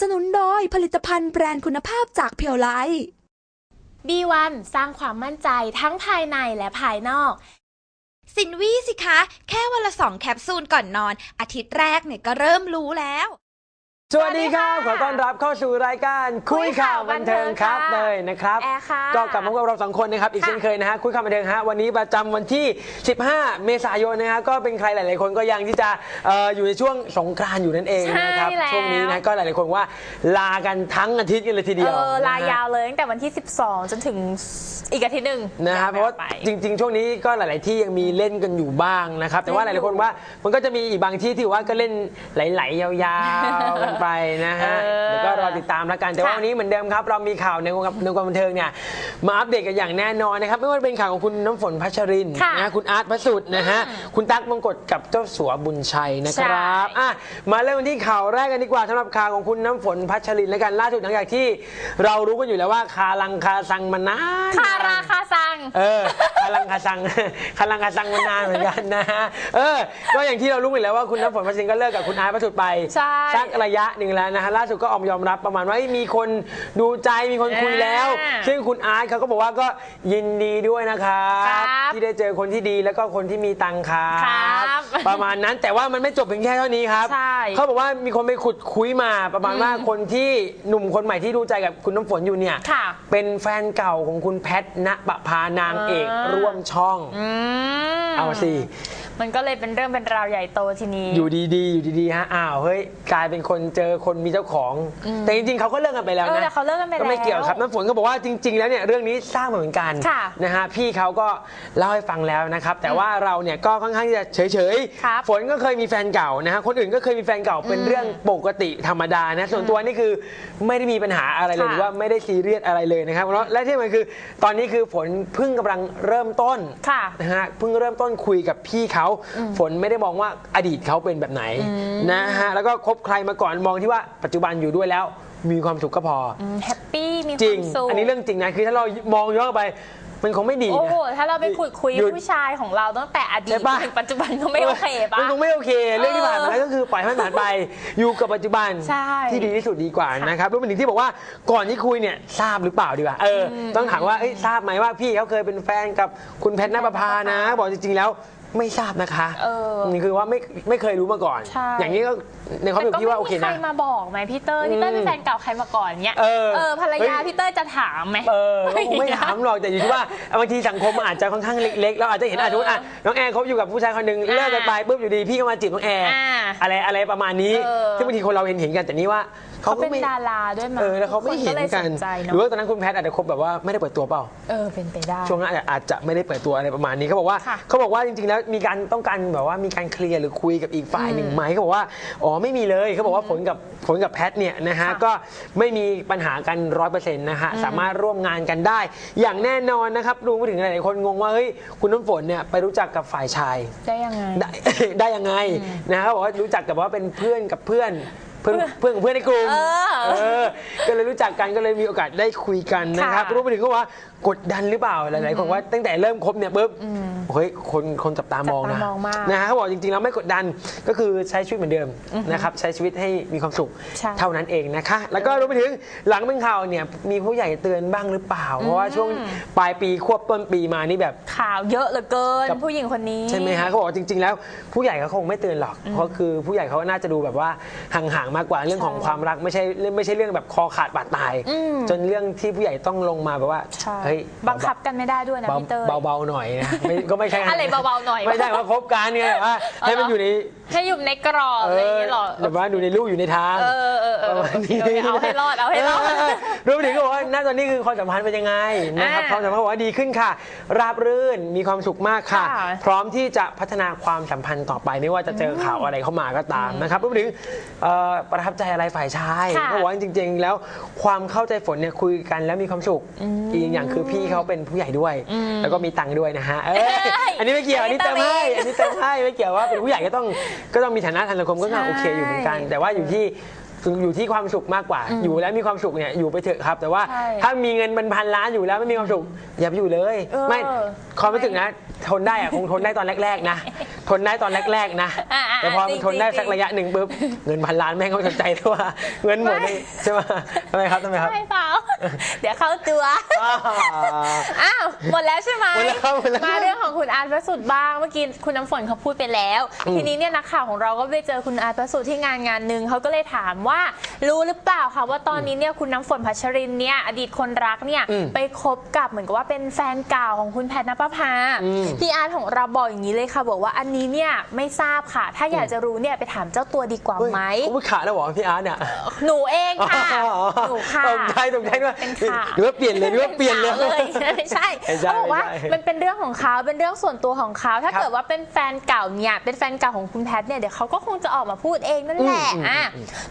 สนุนโดยผลิตภัณฑ์แบรนด์คุณภาพจากเพียวไล B1 สร้างความมั่นใจทั้งภายในและภายนอก สินวี่สิคะ แค่วันละสองแคปซูลก่อนนอน อาทิตย์แรกเนี่ยก็เริ่มรู้แล้ว สวัสดีครับขอต้อนรับเข้าสู่รายการคุยข่าวบันเทิงครับค่ะเลยนะครับแอร์ค่ะก็กลับมาพบกับเราสองคนนะครับอีกค่ะเช่นเคยนะฮะคุยข่าวบันเทิงฮะวันนี้ประจำวันที่ 15 เมษายนนะฮะก็เป็นใครหลาย ๆ คนก็ยังที่จะเอ่ออยู่ในช่วงสงกรานต์อยู่นั่นเองนะครับใช่แล้ว ช่วงนี้นะก็หลาย ๆ คนว่าลากันทั้งอาทิตย์กันเลยทีเดียวเออ ลานะฮะยาวเลยตั้งแต่วันที่ 12 จนถึงอีกอาทิตย์หนึ่งนะครับเพราะว่าไป จริง ๆ ช่วงนี้ก็หลาย ๆ ที่ยังมีเล่นกันอยู่บ้างนะครับแต่ว่าหเล่นลายอยู่ๆคนว่ามันก็จะมีอีกบางที่ที่ว่าก็เล่นไหล ๆ ยาวๆกันไปนะฮะเออ เดี๋ยวก็รอติดตามแล้วกัน แต่ว่าค่ะวันนี้เหมือนเดิมครับ เรามีข่าวในวงการในวงการบันเทิงเนี่ยมาอัปเดตกันอย่างแน่นอนนะครับ ไม่ว่าจะเป็นข่าวของคุณน้ำฝนพัชรินทร์ค่ะนะคุณอาร์ตพระสุดนะฮะ คุณตั๊กมงกฎกับเจ้าสัวบุญชัยนะครับใช่ อะมาเริ่มกันที่ข่าวแรกกันดีกว่าสำหรับข่าวของคุณน้ำฝนพัชรินทร์แล้วกันล่าสุดหลังจากที่ เรารู้กันอยู่แล้วว่าคาลังคาซังมานาน คาราคาซัง เออคาลังคาซังคาลังคาซังมานานเหมือนกันนะฮะเออก็อย่างที่เรารู้อยู่แล้วว่าคุณน้ำฝนพัชรินก็เลิกกับคุณอาร์ตประสุดไปใช่ สักระยะหนึ่งแล้วนะฮะล่าสุดก็ออกมายอมรับประมาณว่าเอ้ยมีคนดูใจมีคนคุยแล้ว อ่าซึ่งคุณอาร์ตเขาก็บอกว่าก็ยินดีด้วยนะครับ ครับที่ได้เจอคนที่ดีแล้วก็คนที่มีตังค์ครัครับประมาณนั้นแต่ว่ามันไม่จบเพียงแค่เท่านี้ครับใช่ เขาบอกว่ามีคนไปขุดคุยมาประมาณว่าคนที่หนุ่มคนใหม่ที่ดูใจกับคุณน้ำฝนอยู่เนี่ย ค่ะ เป็นแฟนเก่าของคุณแพทณปภานางเอกอ่าร่วมช่องอืมเอาสิ มันก็เลยเป็นเรื่องเป็นราวใหญ่โตทีนี้ อยู่ดีๆ อยู่ดีๆ ฮะ อ้าว เฮ้ย กลายเป็นคนเจอคนมีเจ้าของ แต่จริงๆ เขาก็เลิกกันไปแล้วเออนะแต่เขาเลิกกันไปก็ไม่แล้วเกี่ยวครับ น้ำฝนก็บอกว่าจริง ๆ แล้วเนี่ยเรื่องนี้ทราบมาเหมือนกันค่ะนะฮะ พี่เขาก็เล่าให้ฟังแล้วนะครับ แต่ว่าเราเนี่ยก็ค่อนข้างที่จะเฉยครับๆ ฝนก็เคยมีแฟนเก่านะฮะ คนอื่นก็เคยมีแฟนเก่าเป็นเรื่องปกติธรรมดานะ ส่วนตัวนี่คือไม่ได้มีปัญหาอะไรเลยค่ะ หรือว่าไม่ได้ซีเรียสอะไรเลยนะครับแล้วและที่มันคือ ตอนนี้คือฝนเพิ่งกำลังเริ่มต้น ค่ะ นะฮะเพิ่งเริ่มต้นคุยกับพี่เขาฝนไม่ได้มองว่าอดีตเขาเป็นแบบไหนนะฮะแล้วก็คบใครมาก่อนมองที่ว่าปัจจุบันอยู่ด้วยแล้วมีความสุขก็พอออืมแฮปปี้มีคจริวางมสุขอันนี้เรื่องจริงนะคือถ้าเรามองย้อนกลับไป มันคงไม่ดีโอ้นะ โหถ้าเราไปคุยคุยหยุดผู้ชายของเราตั้งแต่อดีใช่ตปะ ถึงปัจจุบันก็ไม่โอเคปะ มันคงไม่โอเค เรื่องที่ผ่านมาแล้วก็คือปล่อยให้มันผ่านไป อยู่กับปัจจุบันใช่ที่ดีที่สุดดีกว่านะครับรวมไปถึงที่บอกว่าก่อนที่คุยเนี่ยทราบหรือเปล่าดีกว่าเอออต้องถามว่าเอ้ยทราบไหมว่าพี่เขาเคยเป็นแฟนกับคุณแพทย์นภพานะ บอกจริงๆแล้ว ไม่ทราบนะคะเออนี่คือว่าไม่ไม่เคยรู้มาก่อน ใช่ อย่างนี้ก็ในความแต่เป็นก็พี่ว่าโอไม่เคมีใครนะ มาบอกไหมพี่เตอร์พี่เตอร์เป็นแฟนเก่าใครมาก่อนเนี้ยเออภรรเฮ้ยายพี่เตอร์จะถามไหม เออก็คงไม่ถามหรอกแต่อยู่ที่ว่าบางทีสังคมมันอาจจะค่อนข้างเล็กๆเราอาจจะเห็นอาจจะอะน้องแอร์คบอยู่กับผู้ชายคนหนึ่งเลิกกันไปปุ๊บอยู่ดีพี่ก็มาจีบน้องแอร์อ่าอะไรอะไรประมาณนี้เออ ที่บางทีคนเราเห็นเห็นกันแต่นี่ว่า เขาก็เป็นไม่ดาราด้วยมั้ยเออแล้วเขาไม่เห็นคก็เลยกันสนใจหเนาะรือว่าตอนนั้นคุณแพทย์อาจจะคบแบบว่าไม่ได้เปิดตัวเปล่า เออเป็นไปได้ ช่วงนั้นอาจจะอาจจะไม่ได้เปิดตัวอะไรประมาณนี้เขาบอกว่าค่ะเขาบอกว่าจริงๆ แล้วมีการต้องการแบบว่ามีการเคลียร์หรือคุยกับอีกฝ่ายหนึ่งไหมเขาบอกว่าอ๋อไม่มีเลยเขาบอกว่าฝนกับฝนกับแพทเนี่ยนะฮะค่ะก็ไม่มีปัญหากันร้อยเปอร์เซ็นต์นะฮะสามารถร่วมงานกันได้ อย่างแน่นอนนะครับรวมไปถึงหลายๆคนงงว่าเฮ้ยคุณน้ำฝนเนี่ยไปรู้จักกับฝ่ายชาย ได้ยังไง ได้ ได้ยังไงนะเขาบอกว่ารู้จักกับว่าเป็นเพื่อนกับเพื่อน เพื่อนเพื่อนกับเพื่อนในกลุ่มเออเออก็เลยรู้จักกันก็เลยมีโอกาสได้คุยกันนะครับค่ะ รวมไปถึงก็ว่า กดดันหรือเปล่าหลายๆคนว่าตั้งแต่เริ่มคบเนี่ยปุ๊บเฮ้ยคนคนจับตามองจับนะตามองมาก นะฮะเขาบอกจริงๆแล้วไม่กดดันก็คือใช้ชีวิตเหมือนเดิมนะครับใช้ชีวิตให้มีความสุขใช่ เท่านั้นเองนะคะ แล้วก็รวมไปถึงหลังเป็นข่าวเนี่ยมีผู้ใหญ่เตือนบ้างหรือเปล่า เพราะว่าช่วงปลายปีควบต้นปีมานี่แบบ ข่าวเยอะเหลือเกิน กับ ผู้หญิงคนนี้ ใช่ไหมฮะเขาบอกว่าจริง ๆ แล้วผู้ใหญ่เขาคงไม่เตือนหรอก เพราะคือผู้ใหญ่เขาน่าจะดูแบบว่าห่างๆมากกว่าเรื่องของความรักไม่ใช่ไม่ใช่เรื่องแบบคอขาดบาดตายอืมจนเรื่องที่ผู้ใหญ่ต้องลงมาแบบว่าใช่ เฮ้ยบังคับกันไม่ได้ด้วยนะเบาพี่เตอร์เบาๆหน่อยนะไม่ก็ไม่ใช่อะไรเบาๆหน่อยไม่ใช่ว่าคบกันไงว่าให้มันอยู่ในให้อยู่ในกรอบอะไรอย่างเงี้ยหรอแบบว่าอยู่ในลูกอยู่ในทางเออเออเออประมาณนี้เอาให้รอดเอาให้รอดเรวมไปถึงก็บอกว่าณตอนนี้คือความสัมพันธ์เป็นยังไงนะครับอ่าความสัมพันธ์บอกว่าดีขึ้นค่ะ ราบรื่นมีความสุขมากค่ะค่ะ พร้อมที่จะพัฒนาความสัมพันธ์ต่อไปไม่ว่าจะเจอข่าวอะไรเข้ามาก็ตามนะครับรวมไปถึงเอ่อประทับใจอะไรฝ่ายชายค่ะก็บอกว่าจริง ๆ แล้วความเข้าใจฝนเนี่ยคุยกันแล้วมีความสุขอีกอย่างคือพี่เขาเป็นผู้ใหญ่ด้วย แล้วก็มีตังค์ด้วยนะฮะเอ้ยเอ้ยอันนี้ไม่เกี่ยวอันนี้อัเตินมนี้ให้เติมเองอันนี้เติมให้ไม่เกี่ยวว่าเป็นผู้ใหญ่ก็ต้องก็ต้องมีฐานะทางสังคมก็ต้องใช่โอเคอยู่เหมือนกัน แต่ว่าอยู่ที่อยู่ที่ความสุขมากกว่า อยู่แล้วมีความสุขเนี่ยอยู่ไปเถอะครับ แต่ว่าใช่ถ้ามีเงินเป็นพันล้านอยู่แล้วไม่มีความสุขอย่าไปอยู่เลยเออไม่ ความรู้สึกนะ ทนได้อะคงทนได้ตอนแรกๆนะ ทนได้ตอนแรกๆนะอ่าๆแต่พอจริงๆทนได้จริงๆสักระยะหนึ่งปุ๊บเงินพันล้านแม่งเขาสนใจด้วยว่าเงินหมดนี่ใช่ไหมทำไมครับทำไมครับใช่เปล่า เดี๋ยวเข้าตัวอ่าอ้าว หมดแล้วใช่ไหมหมดแล้วครับหมดแล้วมาเรื่องของคุณอาร์ตประสุทธิ์บ้าง เมื่อกี้คุณน้ำฝนเขาพูดไปแล้ว อืม ทีนี้เนี่ยนักข่าวของเราก็ไปเจอคุณอาร์ตประสุทธิ์ที่งานงานหนึ่งเขาก็เลยถามว่า รู้หรือเปล่าคะว่าตอนนี้เนี่ยคุณน้ำฝนพัชรินเนี่ยอดีตคนรักเนี่ยอืมไปคบกับเหมือนกับว่าเป็นแฟนเก่าของคุณแพทย์นภพาอืมพี่อาร์ตของเราบอกอย่างนี้เลยค่ะ บอกว่าอันนี้เนี่ยไม่ทราบค่ะ ถ้าอยากจะรู้เนี่ยไปถามเจ้าตัวดีกว่าเฮ้ยไหมเขาไม่ขาดแล้วเหรอพี่อาร์ตเนี่ยหนูเองค่ะอ๋อหนูค่ะตกใจตกใจด้วยเป็นข่าวหรือว่าเปลี่ยนเลยหรือว่าเปลี่ยนเลยเลยไม่ใช่ไม่ใช่เขาบอกว่าไม่ใช่มันเป็นเรื่องของเขาเป็นเรื่องส่วนตัวของเขาถ้าครับเกิดว่าเป็นแฟนเก่าเนี่ยเป็นแฟนเก่าของคุณแพทย์เนี่ยเดี๋ยวเขาก็คงจะออกมาพูดเองนั่นแหละอืมอืมอะ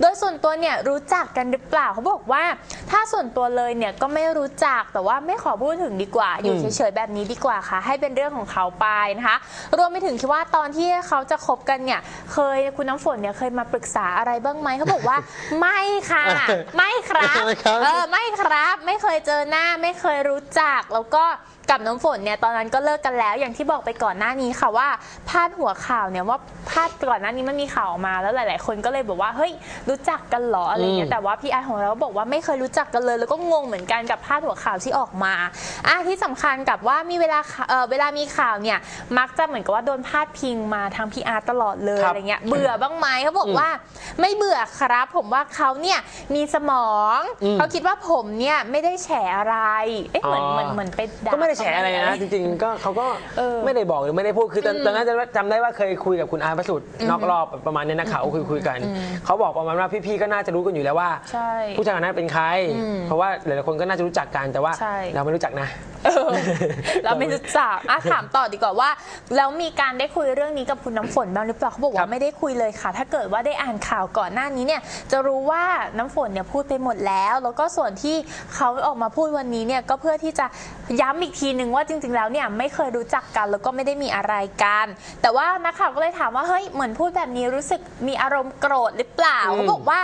โดยส่วนตัวเนี่ยรู้จักกันหรือเปล่าเขาบอกว่า ถ้าส่วนตัวเลยเนี่ยก็ไม่รู้จักแต่ว่าไม่ขอพูดถึงดีกว่า อยู่อืมเฉยๆแบบนี้ดีกว่าค่ะ ให้เป็นเรื่องของเขาไปนะคะ รวมไปถึงที่ว่าตอนที่เขาจะคบกันเนี่ย เคยคุณน้ำฝนเนี่ยเคยมาปรึกษาอะไรบ้างไหมเขาบอกว่า ไม่ค่ะ ไม่ครับไม่ครับเออไม่ครับ ไม่เคยเจอหน้าไม่เคยรู้จักแล้วก็ กับน้ำฝนเนี่ยตอนนั้นก็เลิกกันแล้วอย่างที่บอกไปก่อนหน้านี้ค่ะว่าพาดหัวข่าวเนี่ยว่าพาดก่อนหน้านี้มันมีข่าวออกมาแล้วหลาย ๆ คนก็เลยบอกว่าเฮ้ยรู้จักกันเหรออะไรเงี้อืยมแต่ว่าพี่อาร์ตของเราก็บอกว่าไม่เคยรู้จักกันเลย แล้วก็งงเหมือนกันกับพาดหัวข่าวที่ออกมาอะที่สำคัญกับว่ามีเวลาข่าวเออเวลามีข่าวเนี่ยมักจะเหมือนกับว่าโดนพาดพิงมาทางพี่อาร์ตตลอดเลยครับอะไรเงี้ยเบื่อบ้างไหมเขาบอกอืมว่า ไม่เบื่อครับ ผมว่าเขาเนี่ยมีสมองอืมเขาคิดว่าผมเนี่ยไม่ได้แฉอะไรเอ๊ะเหมือนอ๋อเหมือนเหมือนไปด่าก็ไม่ได้แฉอะไรนะ จริงๆก็เขาก็เออไม่ได้บอกหรือไม่ได้พูดคือตอนตอนนั้นจะจำได้ว่าเคยคุยกับคุณอาร์ตประสุทธิ์นอกรอบประมาณนี้นักข่าวก็คุยคุยกันเขาบอกประมาณว่าพี่ๆก็น่าจะรู้กันอยู่แล้วว่าใช่ผู้ชายคนนั้นเป็นใครอืมเพราะว่าหลายๆคนก็น่าจะรู้จักกันแต่ว่าใช่เราไม่รู้จักนะเออเราไม่รู้จักอะถามต่อดีกว่าว่า แล้วมีการได้คุยเรื่องนี้กับคุณน้ำฝนบ้างหรือเปล่าเขาบอกครัว่าบไม่ได้คุยเลยค่ะ ถ้าเกิดว่าได้อ่านข่าวก่อนหน้านี้เนี่ย จะรู้ว่าน้ำฝนเนี่ยพูดไปหมดแล้ว แล้วก็ส่วนที่เขาออกมาพูดวันนี้เนี่ยก็เพื่อที่จะย้ำอีกทีนึงว่าจริง ๆ แล้วเนี่ยไม่เคยรู้จักกันแล้วก็ไม่ได้มีอะไรกัน แต่ว่านักข่าวก็เลยถามว่าเฮ้ยเหมือนพูดแบบนี้รู้สึกมีอารมณ์โกรธหรือเปล่าอืม เขาบอกว่า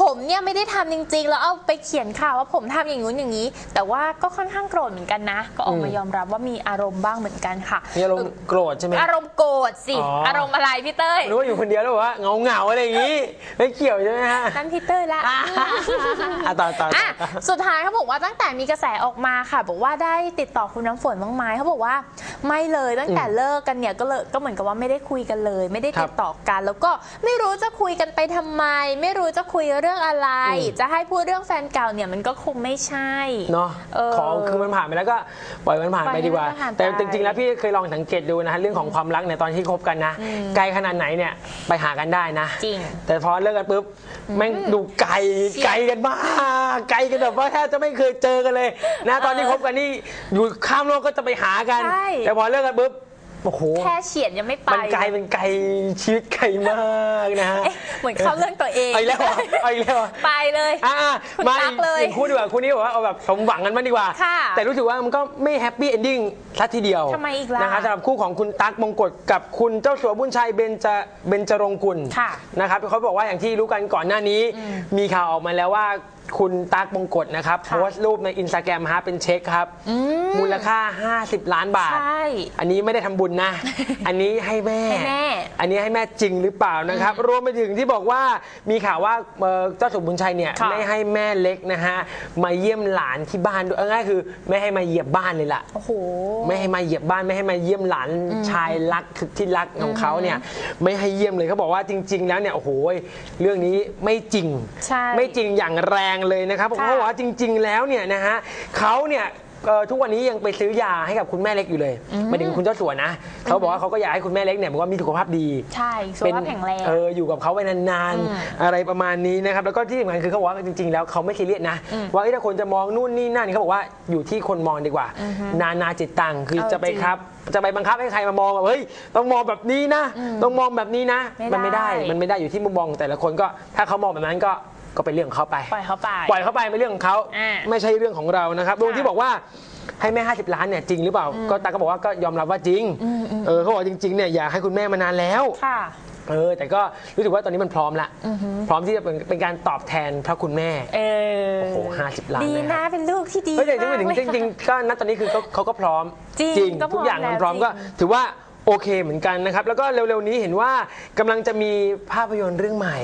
ผมเนี่ยไม่ได้ทำจริง ๆ แล้วเอาไปเขียนข่าวว่าผมทำอย่างนู้นอย่างนี้ แต่ว่าก็ค่อนข้างโกรธเหมือนกันนะก็ออกมาอืมยอมรับว่ามีอารมณ์บ้างเหมือนกันค่ะ มีอารมณ์โกรธใช่ไหม อารมณ์โกรธสิ อ๋ออ อารมณ์อะไรพี่เต้ย รู้ว่าอยู่คนเดียวแล้วบอกว่าเงาเงาๆอะไรอย่างนี้ ไม่เกี่ยวใช่ไหมฮะนั่นพี่เต้ยละ อะต่อต่อต่อะอสุดท้ายเขาบอกว่าตั้งแต่มีกระแสออกมาค่ะ บอกว่าได้ติดต่อคุณน้ำฝนบ้างไหมเขาบอกว่าไม่เลยตั้งแต่เลิกกันเนี่ยก็เลยก็เหมือนกับว่าไม่ได้คุยกันเลย ไม่ได้ติดต่อกัน แล้วก็ไม่รู้จะคุยกันไปทำไม ไม่รู้จะคุยเรื่องอะไร อืม จะให้พูดเรื่องแฟนเก่าเนี่ยมันก็คงไม่ใช่ เนาะเออ ของคือมันผ่านไปแล้วก็ปล่อยมันผ่านปล่ไปอยให้ดีกว่ามันผ่านไปแต่จริงๆแล้วพี่เคยลองสังเกตดูนะฮะเรื่องของความรักเนี่ยตอนที่คบกันนะไกลขนาดไหนเนี่ยไปหากันได้นะ จริง แต่พอเลิกกันปุ๊บแม่งดูไกลเสียไกลกันมากไกลกันแบบว่าแทบจะไม่เคยเจอกันเลยนะตอนที่คบกันนี่อยู่ข้ามโลกก็จะไปหากันใช่แต่พอเลิกกันปุ๊บ โอ้โหแค่เฉียดยังไม่ไปมันไกลเป็นไกลชีวิตไกลมากนะฮะเอ๊ะเหมือนเข้าเรื่องตัวเองเอาอีกแล้วเหรอเอาอีกแล้วเหรอไปเลยอะอะคุณมาตั๊อีกกเลยอีกคู่ดีกว่าคู่นี้บอกว่าเอาแบบสมหวังกันบ้างดีกว่าค่ะแต่รู้สึกว่ามันก็ไม่แฮปปี้เอนดิ้งสัทีเดียวทำไมอีกล่ะนะครับสำหรับคู่ของคุณตั๊กมงกฎกับคุณเจ้าสัวบุญชัยเบญจเบญจรงกุลค่ะนะครับเขาบอกว่าอย่างที่รู้กันก่อนหน้านี้ มีข่าวออกมาแล้วว่า คุณตั๊กมงกฎนะครับค่ะโพสต์รูปในอินสตาแกรมฮะเป็นเช็คครับ มูลค่า 50 ล้านบาท ใช่ อันนี้ไม่ได้ทำบุญนะ อันนี้ให้แม่ ให้แม่ อันนี้ให้แม่จริงหรือเปล่านะครับ รวมไปถึงที่บอกว่ามีข่าวว่าเอ่อเจ้าสมบุญชัยเนี่ยค่ะไม่ให้แม่เล็กนะฮะมาเยี่ยมหลานที่บ้านด้วยเอาง่ายๆคือไม่ให้มาเหยียบบ้านเลยล่ะ โอ้โห ไม่ให้มาเหยียบบ้านไม่ให้มาเยี่ยมหลานชายรักที่รักของเขาเนี่ยไม่ให้เยี่ยมเลยเขาบอกว่าจริง ๆ แล้วเนี่ยโอ้โหเรื่องนี้ไม่จริง ใช่ ไม่จริงอย่างแรงเลยนะครับเพราะค่ะเขาบอกว่าจริง ๆ แล้วเนี่ยนะฮะเขาเนี่ยเอ่อทุกวันนี้ยังไปซื้อยาให้กับคุณแม่เล็กอยู่เลยหมายถึงคุณเจ้าสัวนะเขาบอกว่าเขาก็อยากให้คุณแม่เล็กเนี่ยบอกว่ามีสุขภาพดี ใช่สุขภาพแข็งแรง เอออยู่กับเขาไปนานอืมๆ อะไรประมาณนี้นะครับ แล้วก็ที่สำคัญคือเขาบอกว่าจริง ๆ แล้วเขาไม่ซีเรียสนะว่าเอ้ยถ้าคนจะมองนู่นนี่นั่นเขาบอกว่าอยู่ที่คนมองดีกว่า นานาจิตตังคือเออจะไปจริงครับ จะไปบังคับให้ใครมามองแบบเฮ้ยต้องมองแบบนี้นะ ต้องมองแบบนี้นะไม่มันไม่ได้ได้มันไม่ได้อยู่ที่มุมมองแต่ละคนก็ถ้าเขามองแบบนั้นก็ ก็เป็นเรื่องของเขาไป ปล่อยเขาไป ปล่อยเขาไปเป็นเรื่องของเขาอ่าไม่ใช่เรื่องของเรานะครับรวมที่บอกว่าให้แม่ 50 ล้านเนี่ยจริงหรือเปล่า ก็ตาก็บอกว่าก็ยอมรับว่าจริงเออเขาบอกจริงๆเนี่ยอยากให้คุณแม่มานานแล้ว ค่ะ เออแต่ก็รู้สึกว่าตอนนี้มันพร้อมละพร้อมที่จะเป็นเป็นการตอบแทนพระคุณแม่ เออโอ้โหห้าสิบล้านดีเลยนะฮะเป็นลูกที่ดีเฮ้ยแต่จริงมากๆเลยจริงๆจริงๆก็ณตอนนี้คือเขาเขาก็พร้อมจริงก็พร้อมทุกอย่างมันแล้วพร้อมจริง ก็ถือว่า โอเคเหมือนกันนะครับ แล้วก็เร็วๆนี้เห็นว่ากำลังจะมีภาพยนตร์เรื่องใหม่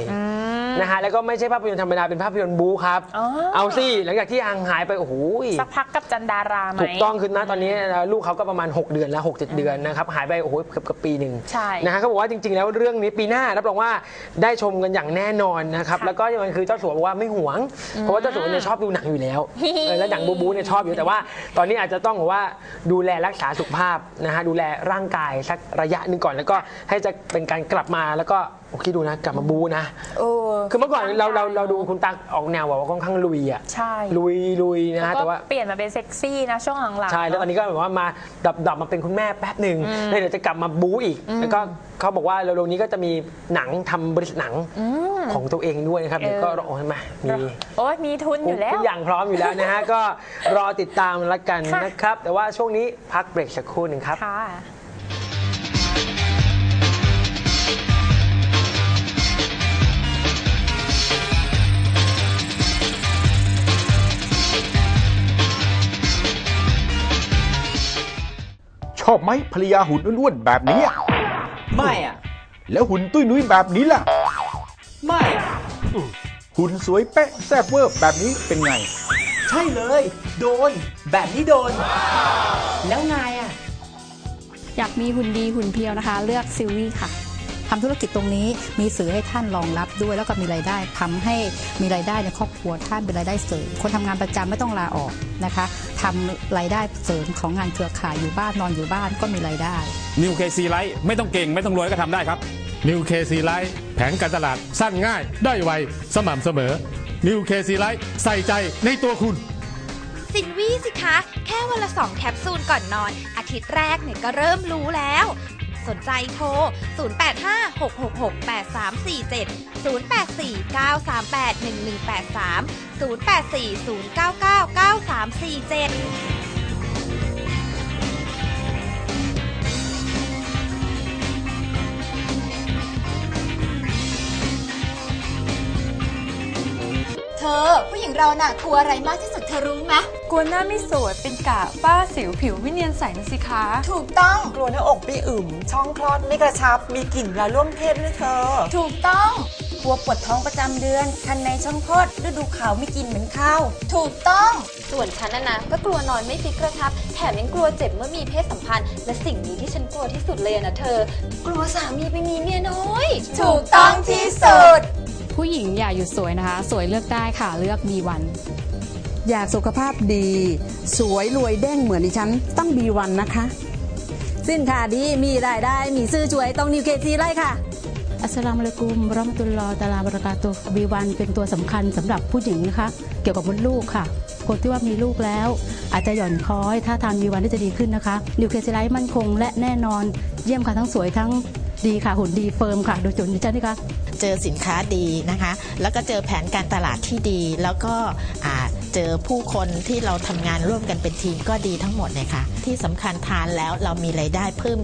นะฮะแล้วก็ไม่ใช่ภาพยนตร์ธรรมดาเป็นภาพยนตร์บู๊ครับ อ๋อ เอาสิหลังจากที่ห่างหายไปโอ้โห สักพักกับจันดาราไหม ถูกต้องคือณตอนนี้ลูกเขาก็ประมาณ 6 เดือนแล้ว6 7เดือนนะครับหายไปโอ้โหเกือบเกือบปีหนึ่งใช่นะฮะเขาบอกว่าจริง ๆ แล้วเรื่องนี้ปีหน้ารับรองว่าได้ชมกันอย่างแน่นอนนะครับค่ะแล้วก็ยังคือเจ้าสัวบอกว่าไม่หวง เพราะว่าเจ้าสัวเนี่ยชอบดูหนังอยู่แล้วเออแล้วหนังบูบูเนี่ยชอบอยู่แต่ว่า ตอนนี้อาจจะต้องบอกว่าดูแลรักษาสุขภาพนะฮะดูแลร่างกายสักระยะหนึ่งก่อนแล้วก็ให้จะเป็นการกลับมาแล้วก็โอเคดูนะ กลับมาบูนะเออคือเมื่อก่อนเราเราเราดูคุณตักออกแนวแบบว่าค่อนข้างลุยอะใช่ลุยลุยนะแล้วฮะก็แต่ว่า เปลี่ยนมาเป็นเซ็กซี่นะช่วงหลังๆใช่แล้วตอนนี้ก็แบบว่ามาดับดับมาเป็นคุณแม่แป๊บหนึ่งแล้วเดี๋ยวจะกลับมาบู๊อีก แล้วก็เขาบอกว่าเร็วๆนี้ก็จะมีหนังทำบริษัทหนังของตัวเองด้วยนะครับเดี๋ยวก็รอให้มามีโอ้ยมีทุนอยู่แล้วทุกอย่างพร้อมอยู่แล้วนะฮะก็รอติดตามละกันค่ะนะครับ แต่ว่าช่วงนี้พักเบรกสักครู่หนึ่งครับ อบไหมภรรยาหุ่นอ้วนๆแบบนี้อะไม่อะแล้วหุ่นตุ้ยนุ้ยแบบนี้ล่ะ ไม่อะหุ่นสวยเป๊ะแซ่บเวอร์แบบนี้เป็นไง ใช่เลย โดน แบบนี้โดน แล้วไงอะอยากมีหุ่นดีหุ่นเพรียวนะคะ เลือกซิลวี่ค่ะ ทำธุรกิจตรงนี้มีสื่อให้ท่านรองรับด้วย แล้วก็มีรายได้ทำให้มีรายได้ในครอบครัวท่านเป็นรายได้เสริมคนทำงานประจำไม่ต้องลาออกนะคะทำรายได้เสริมของงานเครือข่ายอยู่บ้านนอนอยู่บ้านก็มีรายได้นิวเคซีไลท์ไม่ต้องเก่งไม่ต้องรวยก็ทำได้ครับนิวเคซีไลท์แผนการตลาดสั้นง่าย ได้ไว สม่ำเสมอนิวเคซีไลท์ใส่ใจในตัวคุณสินวี่สิคะ แค่วันละสองแคปซูลก่อนนอน อาทิตย์แรกเนี่ยก็เริ่มรู้แล้ว สนใจโทร 0856668347 0849381183 0840999347เธอผู้หญิงเราน่ะกลัวอะไรมากที่สุดเธอรู้ไหม กลัวหน้าไม่สวยเป็นกะฝ้าสิวผิวไม่เนียนใสนะสิคะ ถูกต้องกลัวหน้าอกไม่อึมช่องคลอดไม่กระชับ มีกลิ่นเวลาร่วมเพศด้วยเธอ ถูกต้องกลัวปวดท้องประจำเดือน คันในช่องคลอดฤดูขาวไม่กินเหมือนข้าว ถูกต้อง ส่วนฉันนะนะก็กลัวนอนไม่ฟิกกระชับ แถมยังกลัวเจ็บเมื่อมีเพศสัมพันธ์ และสิ่งนี้ที่ฉันกลัวที่สุดเลยอะนะเธอ กลัวสามีไปมีเมียน้อย ถูกต้องที่สุด ผู้หญิงอย่าหยุดสวยนะคะ สวยเลือกได้ค่ะเลือก B1 อยากสุขภาพดี สวยรวยเด้งเหมือนดิฉัน ต้อง B1 นะคะ สินค้าดีมีรายได้มีซื้อช่วยต้องนิวเคซีไล่ค่ะ อัสสลามุอะลัยกุมวะเราะมะตุลลอฮ์ตะอาลาบะเราะกาตุฮ์ B1 เป็นตัวสำคัญสำหรับผู้หญิงนะคะ เกี่ยวกับมดลูกค่ะ คนที่ว่ามีลูกแล้ว อาจจะหย่อนคล้อย ถ้าทาน B1 ได้จะดีขึ้นนะคะ นิวเคซีไลท์มั่นคงและแน่นอน เยี่ยมค่ะทั้งสวยทั้งดีค่ะหุ่นดีเฟิร์มค่ะโดยจุดดิฉันนี่ค่ะเจอสินค้าดีนะคะ แล้วก็เจอแผนการตลาดที่ดี แล้วก็อ่า เจอผู้คนที่เราทำงานร่วมกันเป็นทีมก็ดีทั้งหมดเลยค่ะ ที่สำคัญทานแล้วเรามีรายได้เพิ่ม